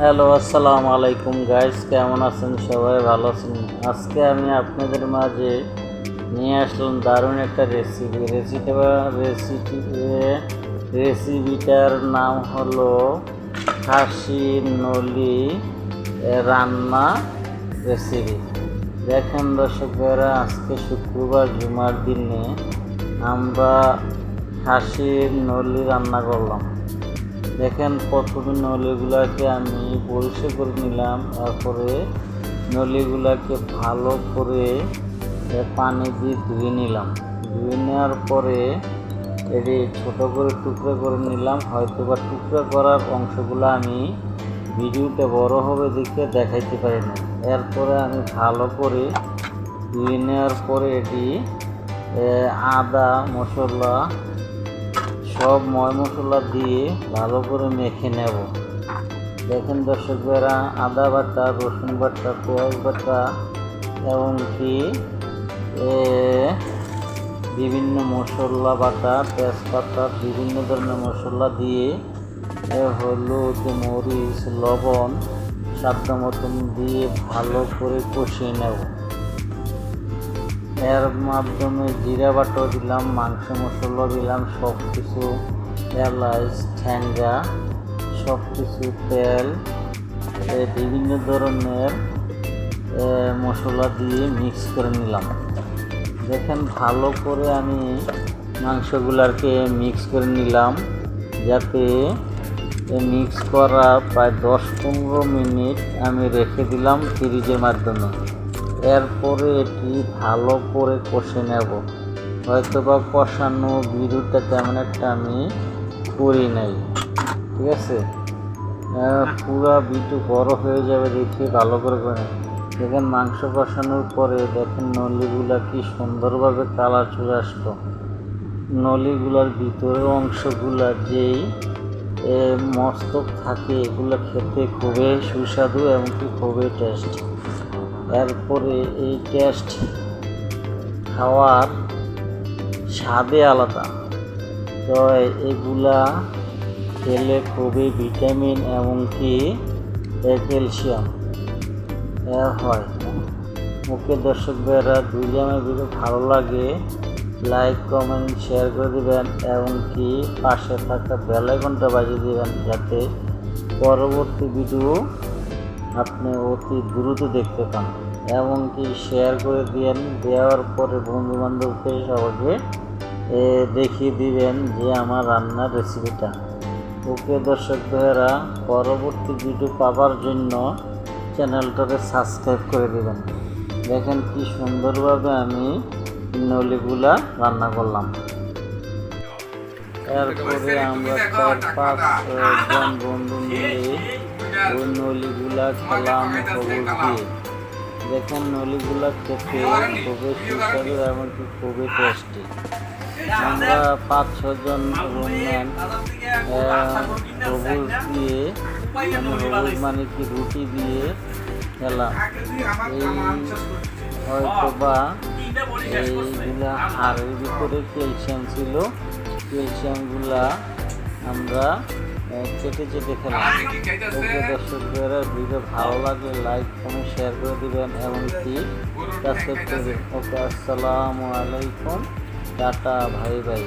Hello, আসসালামু আলাইকুম guys কেমন আছেন সবাই? ভালো আছেন? আজকে আমি আপনাদের মাঝে নিয়ে আসলাম দারুণ একটা রেসিপি রেসিপিটা রেসিপি রেসিপিটার নাম হলো খাসি নলি রান্না রেসিপি দেখেন দর্শকেরা, আজকে শুক্রবার, জুমার দিনে আমরা খাসির নলি রান্না করলাম। দেখেন, প্রথমে নলিগুলাকে আমি পরিষ্কার করে নিলাম, তারপরে নলিগুলাকে ভালো করে পানি দিয়ে ধুয়ে নিলাম। ধুয়ে নেওয়ার পরে এটি ছোট করে টুকরো করে নিলাম। হয়তো বা টুকরো করার অংশগুলো আমি ভিডিওতে বড় হবে দেখে দেখাইতে পারি না। এরপরে আমি ভালো করে ধুয়ে নেওয়ার পরে এটি আদা, মশলা সব ময় মশলা দিয়ে ভালো করে মেখে নেব। দেখেন দর্শকরা আদা বাটা, রসুন বাটা, পেঁয়াজ বাটা, এমনকি বিভিন্ন মশলা বাটা, তেজপাতা, বিভিন্ন ধরনের মশলা দিয়ে হলুদ, মরিচ, লবণ স্বাদ মতন দিয়ে ভালো করে কষিয়ে নেব। এর মাধ্যমে জিরা বাটো দিলাম মাংস মশলা দিলাম সব কিছু এলাচ ঠ্যাঙ্গা সব কিছু তেল বিভিন্ন ধরনের মশলা দিয়ে মিক্স করে নিলাম। দেখেন ভালো করে আমি মাংসগুলাকে মিক্স করে নিলাম, যাতে মিক্স করা প্রায় দশ পনেরো মিনিট আমি রেখে দিলাম ফ্রিজের মাধ্যমে। এরপরে এটি ভালো করে কষে নেব। হয়তো বা কষানো ভিডিওটা তেমন একটা আমি করি নাই। ঠিক আছে? পুরা ভিডিও বড় হয়ে যাবে দেখে ভালো করে করে দেখেন মাংস কষানোর পরে দেখেন নলিগুলা কি সুন্দরভাবে কালার চলে আসতো নলিগুলার ভিতরের অংশগুলা যেই মস্তক থাকে, এগুলো খেতে খুবই সুস্বাদু এমনকি খুবই টেস্ট এরপরে এই টেস্ট খাওয়ার স্বাদে আলাদা। তো এগুলা খেলে খুবই ভিটামিন এমনকি ক্যালসিয়াম। হয়। মুখে দর্শক ভাইয়েরা, যদি আমার ভিডিও ভালো লাগে, লাইক, কমেন্ট, শেয়ার করে দেবেন এমনকি পাশে থাকা বেল আইকনটা বাজিয়ে দেবেন যাতে পরবর্তী ভিডিও আপনি অতি দ্রুত দেখতে পান। এমনকি শেয়ার করে দিয়েন দেওয়ার পরে বন্ধু বান্ধবকে সবাইকে দেখিয়ে দিবেন যে আমার রান্নার রেসিপিটা ওকে দর্শক ভাইয়েরা, পরবর্তী ভিডিও পাওয়ার জন্য চ্যানেলটাকে সাবস্ক্রাইব করে দেবেন। দেখেন কি সুন্দরভাবে আমি নলিগুলা রান্না করলাম। এরপরে আমরা চার, পাঁচ জন বন্ধু মিলে ওই নলিগুলা খেলাম দিয়ে দেখেন নলিগুলা খেতে খুবই সুস্বাদু এমনকি খুবই টেস্টি। আমরা পাঁচ ছজন রুমম্যান সবুজ দিয়ে মানে সবুজ মানে কি রুটি দিয়ে খেলাম। এই হয়তো বা এইগুলা হাড়ের ভিতরে ক্যালসিয়াম ছিল। ক্যালসিয়ামগুলা আমরা যে চেটে খেলাম দর্শকরা ভিডিও ভালো লাগলে লাইক কমেন্ট শেয়ার করে দিবেন এমনকি সাবস্ক্রাইব করবেন ওকে, আসসালামু আলাইকুম। টাটা ভাই ভাই